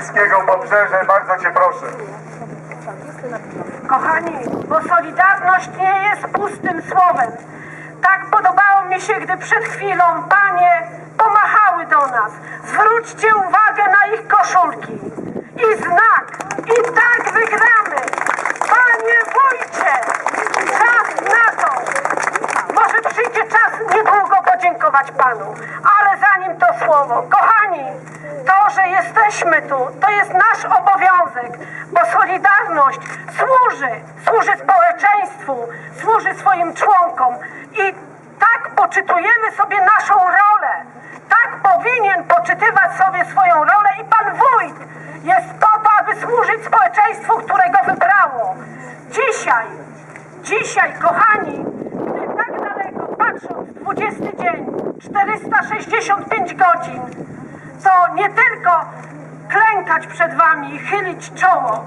Miejskiego Pobrzeże, bardzo Cię proszę. Kochani, bo Solidarność nie jest pustym słowem. Tak podobało mi się, gdy przed chwilą panie pomachały do nas. Zwróćcie uwagę na ich koszulki. I znak. I tak wygramy. Panie wójcie, czas na to. Może przyjdzie czas niedługo podziękować panu. Ale zanim to słowo, kochani, to, jesteśmy tu, to jest nasz obowiązek, bo Solidarność służy, służy społeczeństwu, służy swoim członkom i tak poczytujemy sobie naszą rolę. Tak powinien poczytywać sobie swoją rolę i pan wójt jest po to, aby służyć społeczeństwu, którego wybrało. Dzisiaj, dzisiaj, kochani, gdy tak daleko patrząc, 20 dzień, 465 godzin, to nie tylko klękać przed wami i chylić czoło.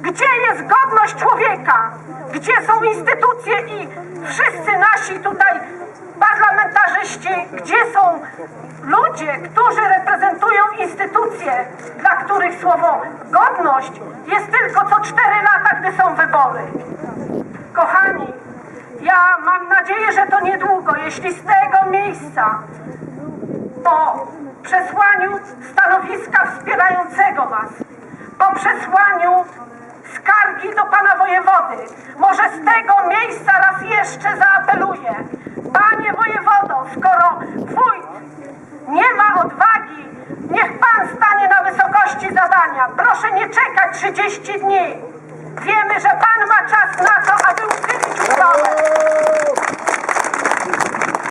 Gdzie jest godność człowieka? Gdzie są instytucje i wszyscy nasi tutaj parlamentarzyści? Gdzie są ludzie, którzy reprezentują instytucje, dla których słowo godność jest tylko co cztery lata, gdy są wybory? Kochani, ja mam nadzieję, że to niedługo, jeśli z tego miejsca po przesłaniu stanowiska wspierającego Was, po przesłaniu skargi do Pana Wojewody, może z tego miejsca raz jeszcze zaapeluję. Panie Wojewodo, skoro wójt nie ma odwagi, niech Pan stanie na wysokości zadania. Proszę nie czekać 30 dni. Wiemy, że Pan ma czas na to, aby uchylić uchwałę.